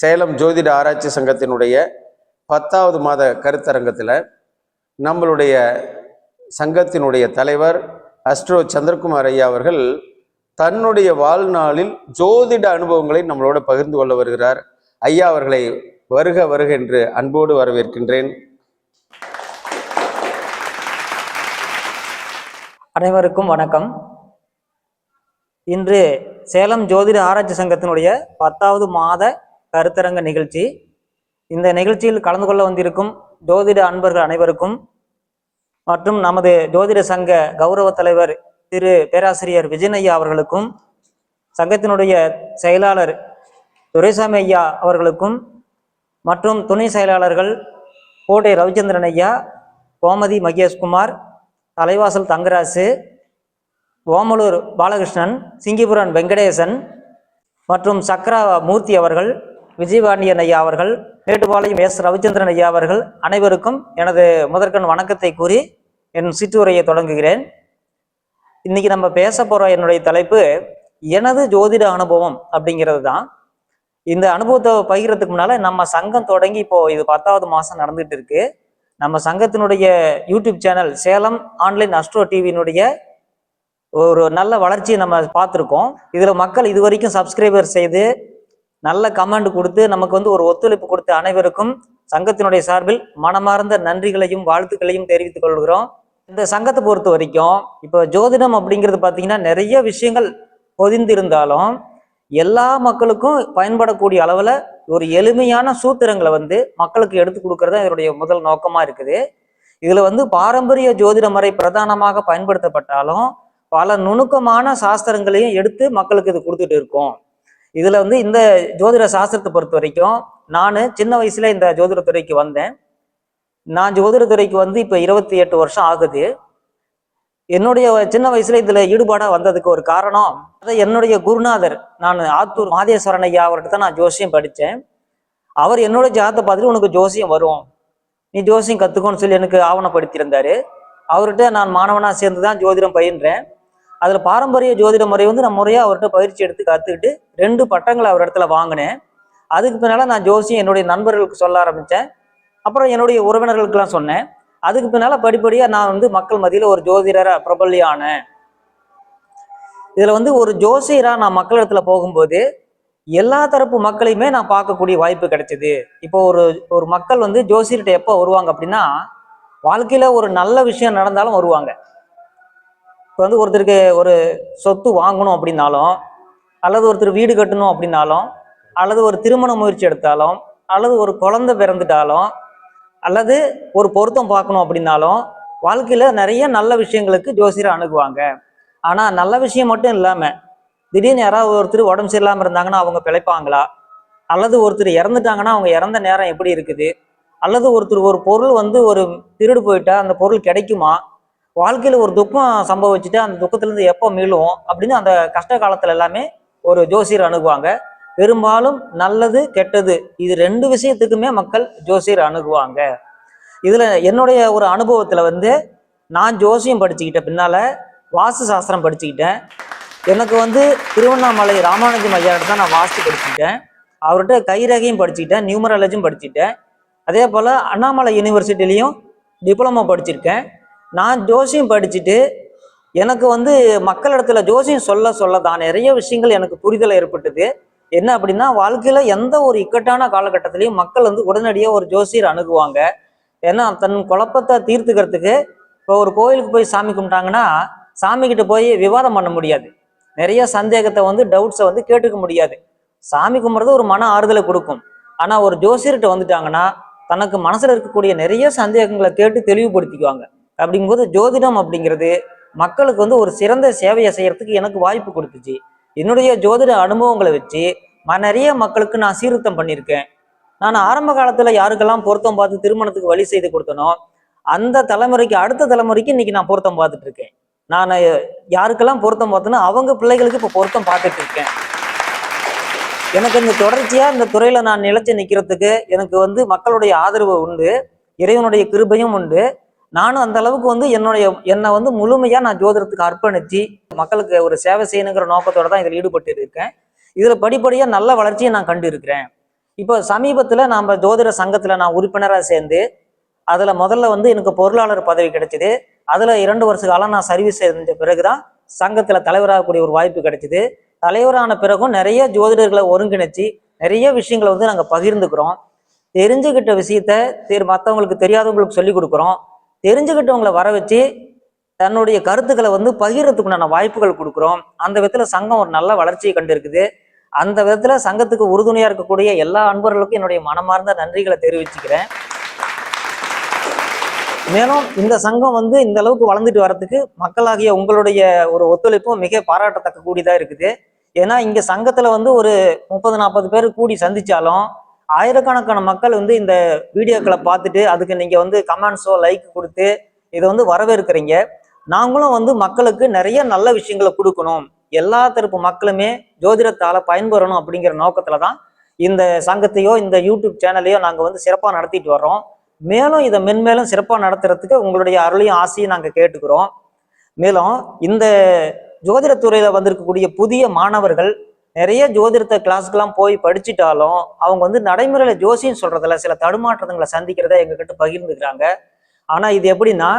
சேலம் ஜோதிட ஆராய்ச்சி சங்கத்தினுடைய பத்தாவது மாத கருத்தரங்கத்தில் நம்மளுடைய சங்கத்தினுடைய தலைவர் அஸ்ட்ரோ சந்திரகுமார் ஐயா அவர்கள் தன்னுடைய வாழ்நாளில் ஜோதிட அனுபவங்களை நம்மளோட பகிர்ந்து கொள்ள வருகிறார். ஐயா அவர்களை வருக வருக என்று அன்போடு வரவேற்கின்றேன். அனைவருக்கும் வணக்கம். இன்று சேலம் ஜோதிட ஆராய்ச்சி சங்கத்தினுடைய பத்தாவது மாத கருத்தரங்க நிகழ்ச்சி. இந்த நிகழ்ச்சியில் கலந்து கொள்ள வந்திருக்கும் ஜோதிட அன்பர்கள் அனைவருக்கும் மற்றும் நமது ஜோதிட சங்க கௌரவ தலைவர் திரு பேராசிரியர் விஜயனையா அவர்களுக்கும் சங்கத்தினுடைய செயலாளர் துரைசாமி ஐயா அவர்களுக்கும் மற்றும் துணை செயலாளர்கள் கோட்டை ரவிச்சந்திரன் ஐயா கோமதி மகேஷ்குமார் தலைவாசல் தங்கராசு ஓமலூர் பாலகிருஷ்ணன் சிங்கிபுரன் வெங்கடேசன் மற்றும் சக்ரா மூர்த்தி அவர்கள் விஜயபாண்டியன் ஐயா அவர்கள் மேட்டுப்பாளையம் எஸ். ரவிச்சந்திரன் ஐயா அவர்கள் அனைவருக்கும் எனது முதற்கண் வணக்கத்தை கூறி என் சிற்றுரையை தொடங்குகிறேன். இன்னைக்கு நம்ம பேச போற என்னுடைய தலைப்பு எனது ஜோதிட அனுபவம் அப்படிங்கிறது தான். இந்த அனுபவத்தை பகிர்றதுக்கு முன்னால நம்ம சங்கம் தொடங்கி இப்போ இது பத்தாவது மாசம் நடந்துட்டு இருக்கு. நம்ம சங்கத்தினுடைய YouTube channel Salem online astro டிவியினுடைய ஒரு நல்ல வளர்ச்சியை நம்ம பார்த்துருக்கோம். இதில் மக்கள் இது வரைக்கும் சப்ஸ்கிரைபர் செய்து நல்ல கமெண்ட் கொடுத்து நமக்கு வந்து ஒரு ஒத்துழைப்பு கொடுத்த அனைவருக்கும் சங்கத்தினுடைய சார்பில் மனமார்ந்த நன்றிகளையும் வாழ்த்துக்களையும் தெரிவித்துக் கொள்கிறோம். இந்த சங்கத்தை பொறுத்த வரைக்கும் இப்போ ஜோதிடம் அப்படிங்கிறது பார்த்தீங்கன்னா நிறைய விஷயங்கள் பொதிந்திருந்தாலும் எல்லா மக்களுக்கும் பயன்படக்கூடிய அளவில் ஒரு எளிமையான சூத்திரங்களை வந்து மக்களுக்கு எடுத்து கொடுக்கறது இதனுடைய முதல் நோக்கமாக இருக்குது. இதில் வந்து பாரம்பரிய ஜோதிட முறை பிரதானமாக பயன்படுத்தப்பட்டாலும் பல நுணுக்கமான சாஸ்திரங்களையும் எடுத்து மக்களுக்கு இது கொடுத்துட்டு இருக்கோம். இதுல வந்து இந்த ஜோதிட சாஸ்திரத்தை பொறுத்த வரைக்கும் நான் சின்ன வயசுல இந்த ஜோதிட துறைக்கு வந்தேன். நான் ஜோதிட துறைக்கு வந்து இப்போ இருபத்தி எட்டு வருஷம் ஆகுது. என்னுடைய சின்ன வயசுல இதுல ஈடுபாடா வந்ததுக்கு ஒரு காரணம் அதை என்னுடைய குருநாதர் நான் ஆத்தூர் மாதேஸ்வரன் ஐயா அவர்கிட்ட தான் நான் ஜோசியம் படித்தேன் அவர் என்னோட ஜாதத்தை பார்த்துட்டு உனக்கு ஜோசியம் வரும். நீ ஜோசியம் கத்துக்கோன்னு சொல்லி எனக்கு ஆவணப்படுத்தியிருந்தாரு. அவர்கிட்ட நான் மாணவனா சேர்ந்து தான் ஜோதிடம் பயின்றேன். அதில் பாரம்பரிய ஜோதிட முறை வந்து நான் முறையாக அவர்கிட்ட பயிற்சி எடுத்து கற்றுக்கிட்டு ரெண்டு பட்டங்களை அவர் இடத்துல வாங்கினேன். அதுக்கு பின்னால் நான் ஜோசியம் என்னுடைய நண்பர்களுக்கு சொல்ல ஆரம்பித்தேன் அப்புறம் என்னுடைய உறவினர்களுக்கெல்லாம் சொன்னேன். அதுக்கு பின்னால் படிப்படியாக நான் வந்து மக்கள் மத்தியில் ஒரு ஜோதிடராக பிரபல்யானேன் ஆனேன் வந்து ஒரு ஜோசியராக நான் மக்கள் இடத்துல போகும்போது எல்லா தரப்பு மக்களையுமே நான் பார்க்கக்கூடிய வாய்ப்பு கிடைச்சிது. இப்போ ஒரு ஒரு மக்கள் வந்து ஜோசியர்கிட்ட எப்போ வருவாங்க அப்படின்னா வாழ்க்கையில் ஒரு நல்ல விஷயம் நடந்தாலும் வருவாங்க. இப்போ வந்து ஒருத்தருக்கு ஒரு சொத்து வாங்கணும் அப்படின்னாலும் அல்லது ஒருத்தர் வீடு கட்டணும் அப்படின்னாலும் அல்லது ஒரு திருமண முயற்சி எடுத்தாலும் அல்லது ஒரு குழந்தை பிறந்துட்டாலும் அல்லது ஒரு பொருத்தம் பார்க்கணும் அப்படின்னாலும் வாழ்க்கையில் நிறைய நல்ல விஷயங்களுக்கு ஜோசியரை அணுகுவாங்க. ஆனால் நல்ல விஷயம் மட்டும் இல்லாமல் திடீர்னு யாராவது ஒருத்தர் உடம்பு சரியில்லாமல் இருந்தாங்கன்னா அவங்க பிழைப்பாங்களா? அல்லது ஒருத்தர் இறந்துட்டாங்கன்னா அவங்க இறந்த நேரம் எப்படி இருக்குது? அல்லது ஒருத்தர் ஒரு பொருள் வந்து ஒரு திருடு போயிட்டா அந்த பொருள் கிடைக்குமா? வாழ்க்கையில் ஒரு துக்கம் சம்பவிச்சுட்டு அந்த துக்கத்துலேருந்து எப்போ மீளுவோம் அப்படின்னு அந்த கஷ்ட காலத்தில் எல்லாமே ஒரு ஜோசியர் அணுகுவாங்க. பெரும்பாலும் நல்லது கெட்டது இது ரெண்டு விஷயத்துக்குமே மக்கள் ஜோசியர் அணுகுவாங்க. இதில் என்னுடைய ஒரு அனுபவத்தில் வந்து நான் ஜோசியம் படிச்சுக்கிட்ட பின்னால் வாஸ்து சாஸ்திரம் படிச்சுக்கிட்டேன். எனக்கு வந்து திருவண்ணாமலை ராமானுஜம் ஐயாட்ட தான் நான் வாஸ்து படிச்சுக்கிட்டேன். அவர்கிட்ட கைரகையும் படிச்சுக்கிட்டேன் நியூமராலஜியும் படிச்சுக்கிட்டேன். அதே போல் அண்ணாமலை யூனிவர்சிட்டிலையும் டிப்ளமோ படிச்சிருக்கேன். நான் ஜோசியம் படிச்சுட்டு எனக்கு வந்து மக்களிடத்துல ஜோசியம் சொல்ல சொல்ல தான் நிறைய விஷயங்கள் எனக்கு புரிதல் ஏற்பட்டது. என்ன அப்படின்னா வாழ்க்கையில எந்த ஒரு இக்கட்டான காலகட்டத்திலையும் மக்கள் வந்து உடனடியாக ஒரு ஜோசியர் அணுகுவாங்க. ஏன்னா தன் குழப்பத்தை தீர்த்துக்கிறதுக்கு இப்போ ஒரு கோயிலுக்கு போய் சாமி கும்பிட்டாங்கன்னா சாமி கிட்ட போய் விவாதம் பண்ண முடியாது. நிறைய சந்தேகத்தை வந்து டவுட்ஸை வந்து கேட்டுக்க முடியாது. சாமி கும்பிட்றது ஒரு மன ஆறுதலை கொடுக்கும். ஆனால் ஒரு ஜோசியர்கிட்ட வந்துட்டாங்கன்னா தனக்கு மனசில் இருக்கக்கூடிய நிறைய சந்தேகங்களை கேட்டு தெளிவுபடுத்திக்குவாங்க. அப்படிங்கும்போது ஜோதிடம் அப்படிங்கிறது மக்களுக்கு வந்து ஒரு சிறந்த சேவையை செய்யறதுக்கு எனக்கு வாய்ப்பு கொடுத்துச்சு. என்னுடைய ஜோதிட அனுபவங்களை வச்சு நிறைய மக்களுக்கு நான் சீர்திருத்தம் பண்ணியிருக்கேன். நான் ஆரம்ப காலத்துல யாருக்கெல்லாம் பொருத்தம் பார்த்து திருமணத்துக்கு வழி செய்து கொடுத்தனோ அந்த தலைமுறைக்கு அடுத்த தலைமுறைக்கு இன்னைக்கு நான் பொருத்தம் பார்த்துட்டு இருக்கேன் நான் யாருக்கெல்லாம் பொருத்தம் பார்த்தனோ அவங்க பிள்ளைகளுக்கு இப்போ பொருத்தம் பார்த்துட்டு இருக்கேன் எனக்கு இந்த தொடர்ச்சியா இந்த துறையில நான் நிலைச்சு நிக்கிறதுக்கு எனக்கு வந்து மக்களுடைய ஆதரவு உண்டு இறைவனுடைய கிருபையும் உண்டு. நானும் அந்த அளவுக்கு வந்து என்னுடைய என்னை வந்து முழுமையாக நான் ஜோதிடத்துக்கு அர்ப்பணித்து மக்களுக்கு ஒரு சேவை செய்யணுங்கிற நோக்கத்தோட தான் இதில் ஈடுபட்டு இருக்கேன். இதில் படிப்படியாக நல்ல வளர்ச்சியை நான் கண்டு இருக்கிறேன் இப்போ சமீபத்தில் நாம் ஜோதிட சங்கத்தில் நான் உறுப்பினராக சேர்ந்து அதில் முதல்ல வந்து எனக்கு பொருளாளர் பதவி கிடைச்சிது. அதில் இரண்டு வருஷ காலம் நான் சர்வீஸ் செஞ்ச பிறகு தான் சங்கத்தில் தலைவராகக்கூடிய ஒரு வாய்ப்பு கிடைச்சிது. தலைவரான பிறகும் நிறைய ஜோதிடர்களை ஒருங்கிணைச்சி நிறைய விஷயங்களை வந்து நாங்கள் பகிர்ந்துக்கிறோம். தெரிஞ்சுக்கிட்ட விஷயத்த மற்றவங்களுக்கு தெரியாதவங்களுக்கு சொல்லி கொடுக்குறோம். தெரிஞ்சுக்கிட்டவங்களை வர வச்சு தன்னுடைய கருத்துக்களை வந்து பகிர்றதுக்குண்டான வாய்ப்புகள் கொடுக்குறோம். அந்த விதத்தில் சங்கம் ஒரு நல்ல வளர்ச்சியை கண்டிருக்குது. அந்த விதத்தில் சங்கத்துக்கு உறுதுணையாக இருக்கக்கூடிய எல்லா அன்பர்களுக்கும் என்னுடைய மனமார்ந்த நன்றிகளை தெரிவிச்சுக்கிறேன். மேலும் இந்த சங்கம் வந்து இந்த அளவுக்கு வளர்ந்துட்டு வர்றதுக்கு மக்களாகிய உங்களுடைய ஒரு ஒத்துழைப்பும் மிக பாராட்டத்தக்க கூடியதா இருக்குது. ஏன்னா இங்கே சங்கத்தில் வந்து ஒரு முப்பது நாற்பது பேர் கூடி சந்திச்சாலும் ஆயிரக்கணக்கான மக்கள் வந்து இந்த வீடியோக்களை பார்த்துட்டு அதுக்கு நீங்க வந்து கமெண்ட்ஸோ லைக் கொடுத்து இதை வந்து வரவேற்கிறீங்க. நாங்களும் வந்து மக்களுக்கு நிறைய நல்ல விஷயங்களை கொடுக்கணும். எல்லா தரப்பு மக்களுமே ஜோதிடத்தால பயன்பெறணும் அப்படிங்கிற நோக்கத்துல தான் இந்த சங்கத்தையோ இந்த யூடியூப் சேனலையோ நாங்க வந்து சிறப்பா நடத்திட்டு வர்றோம். மேலும் இதை மென்மேலும் சிறப்பாக நடத்துறதுக்கு உங்களுடைய அருளையும் ஆசையும் நாங்கள் கேட்டுக்கிறோம். மேலும் இந்த ஜோதிடத்துறையில் வந்திருக்கக்கூடிய புதிய மாணவர்கள் நிறைய ஜோதிடத்தை கிளாஸ்க்கெல்லாம் போய் படிச்சுட்டாலும் அவங்க வந்து நடைமுறையில ஜோசியம் சொல்றதுல சில தடுமாற்றங்களை சந்திக்கிறத எங்ககிட்ட பகிர்ந்துக்கிறாங்க. ஆனா இது எப்படின்னா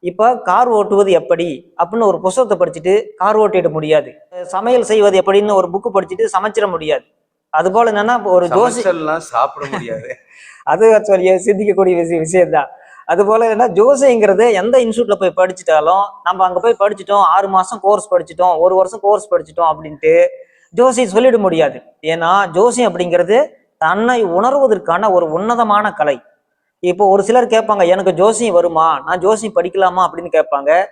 இப்ப கார் ஓட்டுவது எப்படி அப்படின்னு ஒரு புத்தகத்தை படிச்சுட்டு கார் ஓட்டிட முடியாது. சமையல் செய்வது எப்படின்னு ஒரு புக்கு படிச்சுட்டு சமைச்சிட முடியாது. அது போல என்னன்னா ஒரு ஜோசி சாப்பிட முடியாது. அது சொல்லி சிந்திக்கக்கூடிய விஷயம் விஷயம்தான். அது போல என்ன ஜோசிங்கிறது எந்த இன்ஸ்டியூட்ல போய் படிச்சுட்டாலும் நம்ம அங்க போய் படிச்சுட்டோம் ஆறு மாசம் கோர்ஸ் படிச்சுட்டோம் ஒரு வருஷம் கோர்ஸ் படிச்சுட்டோம் அப்படின்ட்டு ஜோசி சொல்லிட முடியாது. ஏன்னா ஜோசியம் அப்படிங்கிறது தன்னை உணர்வதற்கான ஒரு உன்னதமான கலை. இப்போ ஒரு சிலர் கேட்பாங்க எனக்கு ஜோசியம் வருமா? நான் ஜோசியம் படிக்கலாமா? அப்படின்னு கேட்பாங்க.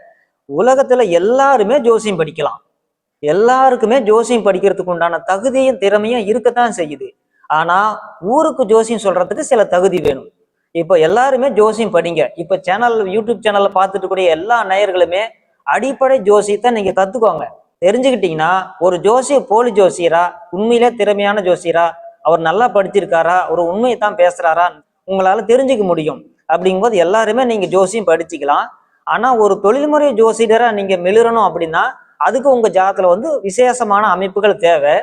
உலகத்துல எல்லாருமே ஜோசியம் படிக்கலாம். எல்லாருக்குமே ஜோசியம் படிக்கிறதுக்கு உண்டான தகுதியும் திறமையும் இருக்கத்தான் செய்யுது. ஆனா ஊருக்கு ஜோசியம் சொல்றதுக்கு சில தகுதி வேணும். இப்போ எல்லாருமே ஜோசியம் படிங்க. இப்போ சேனல் யூடியூப் சேனல்ல பார்த்துட்டு கூடிய எல்லா நேயர்களுமே அடிப்படை ஜோசியத்தை நீங்க கத்துக்கோங்க. தெரிஞ்சுக்கிட்டீங்கன்னா ஒரு ஜோசிய போலி ஜோசியரா உண்மையிலே திறமையான ஜோசியரா அவர் நல்லா படிச்சிருக்காரா ஒரு உண்மையை தான் பேசுறாரா உங்களால தெரிஞ்சுக்க முடியும். அப்படிங்கும்போது எல்லாருமே நீங்க ஜோசியம் படிச்சுக்கலாம். ஆனா ஒரு தொழில்முறை ஜோசிடரா நீங்க மிளிரணும் அப்படின்னா அதுக்கு உங்க ஜாதத்துல வந்து விசேஷமான அமைப்புகள் தேவை.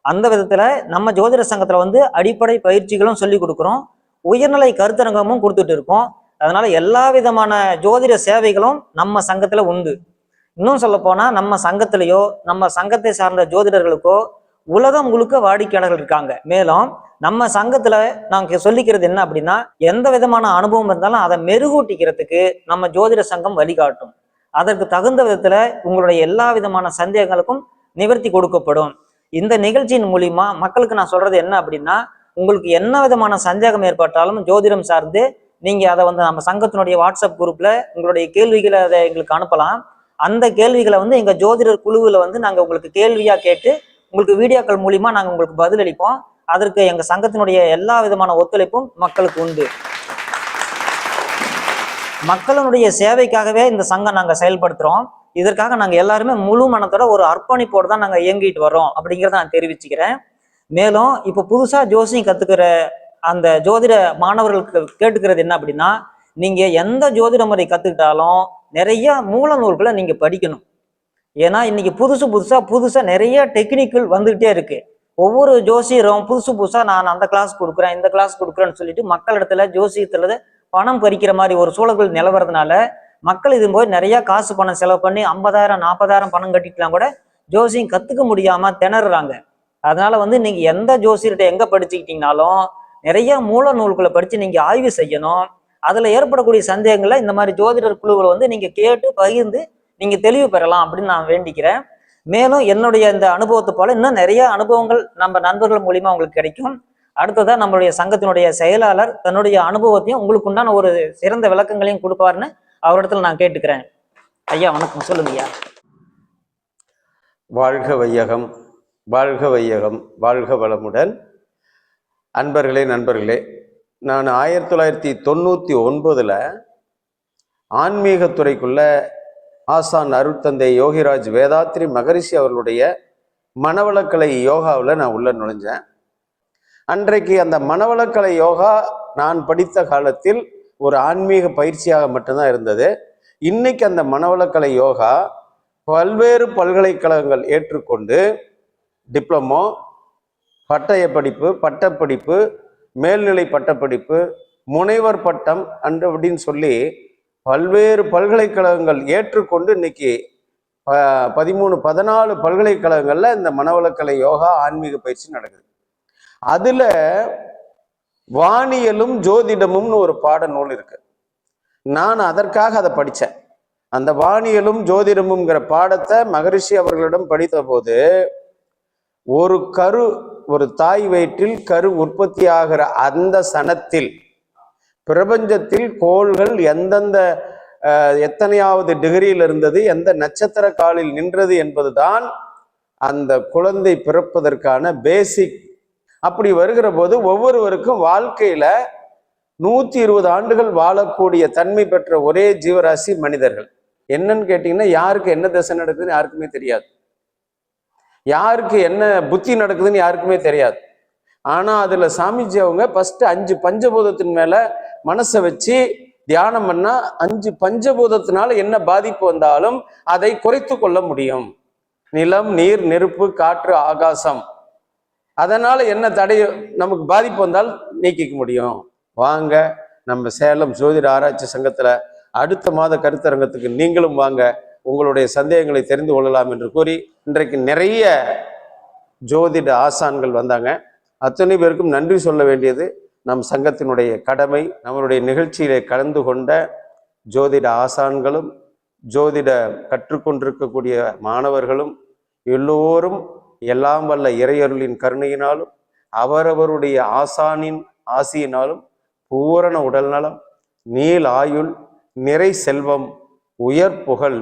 அந்த விதத்துல நம்ம ஜோதிட சங்கத்துல வந்து அடிப்படை பயிற்சிகளும் சொல்லி கொடுக்குறோம். உயர்நிலை கருத்தரங்கமும் கொடுத்துட்டு இருக்கோம். அதனால எல்லா விதமான ஜோதிட சேவைகளும் நம்ம சங்கத்துல உண்டு. இன்னும் சொல்ல போனா நம்ம சங்கத்திலேயோ நம்ம சங்கத்தை சார்ந்த ஜோதிடர்களுக்கோ உலகம் முழுக்க வாடிக்கையாளர்கள் இருக்காங்க. மேலும் நம்ம சங்கத்துல நாங்க சொல்லிக்கிறது என்ன அப்படின்னா எந்த விதமான அனுபவம் இருந்தாலும் அதை மெருகூட்டிக்கிறதுக்கு நம்ம ஜோதிட சங்கம் வழிகாட்டும். அதற்கு தகுந்த விதத்துல உங்களுடைய எல்லா விதமான சந்தேகங்களுக்கும் நிவர்த்தி கொடுக்கப்படும். இந்த நிகழ்ச்சியின் மூலியமா மக்களுக்கு நான் சொல்றது என்ன அப்படின்னா உங்களுக்கு என்ன விதமான சந்தேகம் ஏற்பட்டாலும் ஜோதிடம் சார்ந்து நீங்க அதை வந்து நம்ம சங்கத்தினுடைய வாட்ஸ்அப் குரூப்ல உங்களுடைய கேள்விகளை அதை எங்களுக்கு அனுப்பலாம். அந்த கேள்விகளை வந்து எங்கள் ஜோதிடர் குழுவில் வந்து நாங்கள் உங்களுக்கு கேள்வியாக கேட்டு உங்களுக்கு வீடியோக்கள் மூலிமா நாங்கள் உங்களுக்கு பதிலளிப்போம் அதற்கு எங்கள் சங்கத்தினுடைய எல்லா விதமான ஒத்துழைப்பும் மக்களுக்கு உண்டு. மக்களுடைய சேவைக்காகவே இந்த சங்கம் நாங்கள் செயல்படுத்துகிறோம் இதற்காக நாங்கள் எல்லாருமே முழு மனத்தோட ஒரு அர்ப்பணிப்போடு தான் நாங்கள் இயங்கிட்டு வரோம் அப்படிங்கிறத நான் தெரிவிச்சுக்கிறேன். மேலும் இப்போ புதுசாக ஜோசியம் கற்றுக்கிற அந்த ஜோதிட மாணவர்களுக்கு கேட்டுக்கிறது என்ன அப்படின்னா நீங்கள் எந்த ஜோதிட முறை கற்றுக்கிட்டாலும் நிறைய மூல நூல்களை நீங்க படிக்கணும். ஏன்னா இன்னைக்கு புதுசு புதுசா புதுசா நிறைய டெக்னிக்கல் வந்துகிட்டே இருக்கு. ஒவ்வொரு ஜோசியரும் புதுசு புதுசா நான் அந்த கிளாஸ் கொடுக்குறேன் இந்த கிளாஸ் கொடுக்குறேன்னு சொல்லிட்டு மக்களிடத்துல ஜோசியத்துல பணம் பறிக்கிற மாதிரி ஒரு சூழல்கள் நிலவறதுனால மக்கள் இது போய் நிறைய காசு பணம் செலவு பண்ணி ஐம்பதாயிரம் நாற்பதாயிரம் பணம் கட்டிக்கலாம் கூட ஜோசியம் கத்துக்க முடியாம திணறுறாங்க. அதனால வந்து நீங்க எந்த ஜோசியர்கிட்ட எங்க படிச்சுக்கிட்டீங்கனாலும் நிறைய மூல நூல்களை படிச்சு நீங்க ஆய்வு செய்யணும். அதில் ஏற்படக்கூடிய சந்தேகங்களை இந்த மாதிரி ஜோதிடர் குழுவில் வந்து நீங்கள் கேட்டு பகிர்ந்து நீங்கள் தெளிவு பெறலாம் அப்படின்னு நான் வேண்டிக்கிறேன். மேலும் என்னுடைய இந்த அனுபவத்தை போல இன்னும் நிறைய அனுபவங்கள் நம்ம நண்பர்கள் மூலியமா உங்களுக்கு கிடைக்கும். அடுத்ததாக நம்மளுடைய சங்கத்தினுடைய செயலாளர் தன்னுடைய அனுபவத்தையும் உங்களுக்கு உண்டான ஒரு சிறந்த விளக்கங்களையும் கொடுப்பாருன்னு அவரிடத்துல நான் கேட்டுக்கிறேன். ஐயா வணக்கம். சொல்லுங்க ஐயா. வாழ்க வையகம் வாழ்க வையகம் வாழ்க வளமுடன். அன்பர்களே நண்பர்களே நான் ஆயிரத்தி தொள்ளாயிரத்தி தொண்ணூற்றி ஒன்பதில் ஆன்மீகத்துறைக்குள்ள ஆசான் அருட்தந்தை யோகிராஜ் வேதாத்ரி மகரிஷி அவர்களுடைய மனவளக்கலை யோகாவில் நான் உள்ள நுழைஞ்சேன். அன்றைக்கு அந்த மனவளக்கலை யோகா நான் படித்த காலத்தில் ஒரு ஆன்மீக பயிற்சியாக மட்டும்தான் இருந்தது. இன்னைக்கு அந்த மனவளக்கலை யோகா பல்வேறு பல்கலைக்கழகங்கள் ஏற்றுக்கொண்டு டிப்ளமோ பட்டய படிப்பு பட்டப்படிப்பு மேல்நிலை பட்டப்படிப்பு முனைவர் பட்டம் அன்று அப்படின்னு சொல்லி பல்வேறு பல்கலைக்கழகங்கள் ஏற்றுக்கொண்டு இன்னைக்கு ப- பதிமூணு பதினாலு பல்கலைக்கழகங்களில் இந்த மனவளக்கலை யோகா ஆன்மீக பயிற்சி நடக்குது. அதில் வானியலும் ஜோதிடமும்னு ஒரு பாட நூல் இருக்கு. நான் அதற்காக அதை படித்தேன் அந்த வானியலும் ஜோதிடமுங்கிற பாடத்தை மகரிஷி அவர்களிடம் படித்த போது ஒரு கரு ஒரு தாய் வயிற்றில் கரு உற்பத்தி ஆகிற அந்த சனத்தில் பிரபஞ்சத்தில் கோள்கள் எந்தெந்த எத்தனையாவது டிகிரியில் இருந்தது எந்த நட்சத்திர காலில் நின்றது என்பதுதான் அந்த குழந்தை பிறப்பதற்கான பேசிக் அப்படி வருகிற போது ஒவ்வொருவருக்கும் வாழ்க்கையில நூத்தி இருபது ஆண்டுகள் வாழக்கூடிய தன்மை பெற்ற ஒரே ஜீவராசி மனிதர்கள். என்னன்னு கேட்டீங்கன்னா யாருக்கு என்ன தசை நடக்குதுன்னு யாருக்குமே தெரியாது. யாருக்கு என்ன புத்தி நடக்குதுன்னு யாருக்குமே தெரியாது. ஆனால் அதில் சாமிஜி அவங்க ஃபஸ்ட்டு அஞ்சு பஞ்சபூதத்தின் மேலே மனசை வச்சு தியானம் பண்ணால் அஞ்சு பஞ்சபூதத்தினால என்ன பாதிப்பு வந்தாலும் அதை குறைத்து கொள்ள முடியும். நிலம் நீர் நெருப்பு காற்று ஆகாசம். அதனால் என்ன தடை நமக்கு பாதிப்பு வந்தால் நீக்கிக்க முடியும். வாங்க நம்ம சேலம் ஜோதிட ஆராய்ச்சி சங்கத்தில் அடுத்த மாத கருத்தரங்கத்துக்கு நீங்களும் வாங்க. உங்களுடைய சந்தேகங்களை தெரிந்து கொள்ளலாம் என்று கூறி இன்றைக்கு நிறைய ஜோதிட ஆசான்கள் வந்தாங்க. அத்தனை பேருக்கும் நன்றி சொல்ல வேண்டியது நம் சங்கத்தினுடைய கடமை நம்மளுடைய நிகழ்ச்சியிலே கலந்து கொண்ட ஜோதிட ஆசான்களும் ஜோதிட கற்றுக்கொண்டிருக்கக்கூடிய மாணவர்களும் எல்லோரும் எல்லாம் வல்ல இறையருளின் கருணையினாலும் அவரவருடைய ஆசானின் ஆசியினாலும் பூரண உடல்நலம் நீள் ஆயுள் நிறை செல்வம் உயர் புகழ்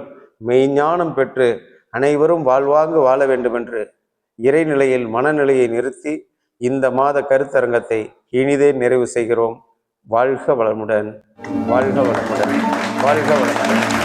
மெய்ஞானம் பெற்று அனைவரும் வாழ்வாங்கு வாழ வேண்டுமென்று இறைநிலையில் மனநிலையை நிறுத்தி இந்த மாத கருத்தரங்கத்தை இனிதே நிறைவு செய்கிறோம். வாழ்க வளமுடன். வாழ்க வளமுடன். வாழ்க வளமுடன்.